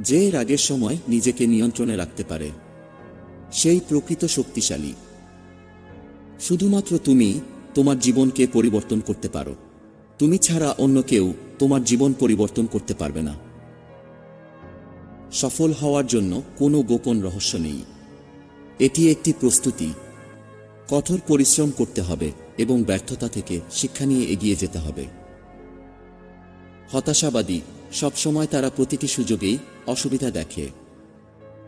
যে রাগের সময় নিজেকে নিয়ন্ত্রণে রাখতে পারে, সেই প্রকৃত শক্তিশালী। শুধুমাত্র তুমি তোমার জীবনকে পরিবর্তন করতে পারো। তুমি ছাড়া অন্য কেউ তোমার জীবন পরিবর্তন করতে পারবে না। সফল হওয়ার জন্য কোনো গোপন রহস্য নেই। এটি একটি প্রস্তুতি। কঠোর পরিশ্রম করতে হবে এবং ব্যর্থতা থেকে শিক্ষা নিয়ে এগিয়ে যেতে হবে। হতাশাবাদী সবসময় তারা প্রতিটি সুযোগেই অসুবিধা দেখে।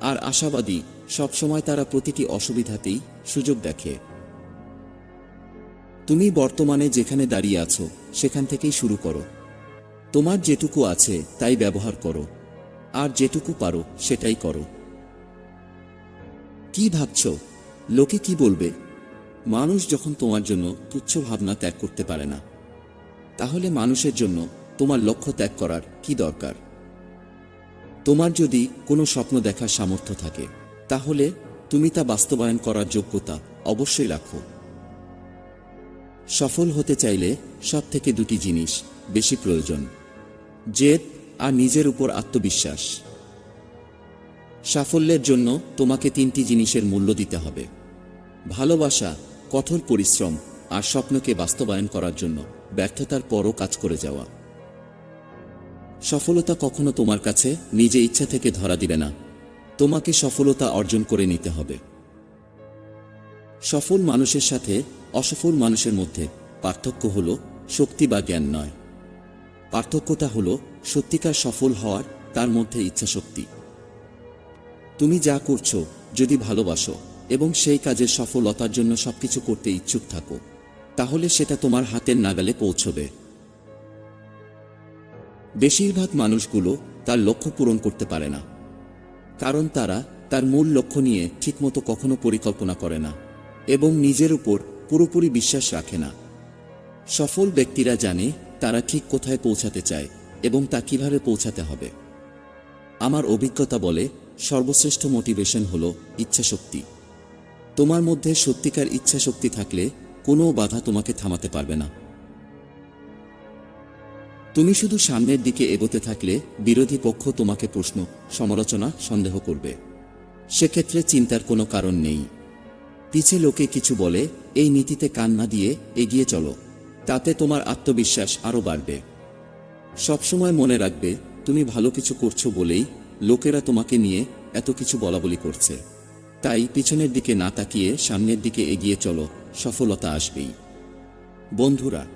আর আশাবাদী, সবসময় তারা প্রতিটি অসুবিধাতেই সুযোগ দেখে। তুমি বর্তমানে যেখানে দাঁড়িয়ে আছো, সেখান থেকেই শুরু করো। তোমার যেটুকু আছে, তাই ব্যবহার করো। আর যেটুকু পারো, সেটাই করো। কি ভাবছ? লোকে কি বলবে? মানুষ যখন তোমার জন্য তুচ্ছ ভাবনা ত্যাগ করতে পারে না, তাহলে মানুষের জন্য তোমার লক্ষ্য ত্যাগ করার কি দরকার? তোমার যদি কোনো স্বপ্ন দেখার সামর্থ্য থাকে, তাহলে তুমি তা বাস্তবায়ন করার যোগ্যতা অবশ্যই রাখো। সফল হতে চাইলে সব থেকে দুটি জিনিস বেশি প্রয়োজন, জেদ আর নিজের উপর আত্মবিশ্বাস। সাফল্যের জন্য তোমাকে তিনটি জিনিসের মূল্য দিতে হবে, ভালোবাসা, কঠোর পরিশ্রম আর স্বপ্নকে বাস্তবায়ন করার জন্য ব্যর্থতার পরও কাজ করে যাওয়া। সফলতা কখনো তোমার কাছে নিজে ইচ্ছা থেকে ধরা দিবে না। তোমাকে সফলতা অর্জন করে নিতে হবে। সফল মানুষের সাথে অসফল মানুষের মধ্যে পার্থক্য হল শক্তি বা জ্ঞান নয়। পার্থক্যটা হল সত্যিকার সফল হওয়ার তার মধ্যে ইচ্ছাশক্তি। তুমি যা করছ, যদি ভালোবাসো এবং সেই কাজের সফলতার জন্য সবকিছু করতে ইচ্ছুক থাকো, তাহলে সেটা তোমার হাতের নাগালে পৌঁছবে। বেশিরভাগ মানুষগুলো তার লক্ষ্য পূরণ করতে পারে না, কারণ তারা তার মূল লক্ষ্য নিয়ে ঠিকমতো কখনো পরিকল্পনা করে না এবং নিজের উপর পুরোপুরি বিশ্বাস রাখে না। সফল ব্যক্তিরা জানে তারা ঠিক কোথায় পৌঁছাতে চায় এবং তা কীভাবে পৌঁছাতে হবে। আমার অভিজ্ঞতা বলে সর্বশ্রেষ্ঠ মোটিভেশন হল ইচ্ছাশক্তি। তোমার মধ্যে সত্যিকার ইচ্ছাশক্তি থাকলে কোনো বাধা তোমাকে থামাতে পারবে না। তুমি শুধু সামনের দিকে এগোতে থাকলে বিরোধী পক্ষ তোমাকে প্রশ্ন, সমালোচনা সন্দেহ করবে। সেক্ষেত্রে চিন্তার কোনো কারণ নেই। পিছে লোকে কিছু বলে, এই নীতিতে কান না দিয়ে এগিয়ে চলো, তাতে তোমার আত্মবিশ্বাস আরও বাড়বে। সবসময় মনে রাখবে, তুমি ভালো কিছু করছ বলেই লোকেরা তোমাকে নিয়ে এত কিছু বলাবলি করছে। তাই পিছনের দিকে না তাকিয়ে সামনের দিকে এগিয়ে চলো, সফলতা আসবেই। বন্ধুরা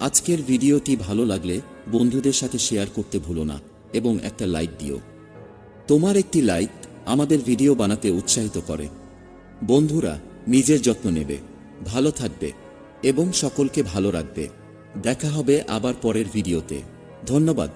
আজকের ভিডিওটি ভালো লাগলে বন্ধুদের সাথে শেয়ার করতে ভুলো না এবং একটা লাইক দিও। তোমার একটি লাইক আমাদের ভিডিও বানাতে উৎসাহিত করে। বন্ধুরা, নিজের যত্ন নেবে, ভালো থাকবে এবং সকলকে ভালো রাখবে। দেখা হবে আবার পরের ভিডিওতে। ধন্যবাদ।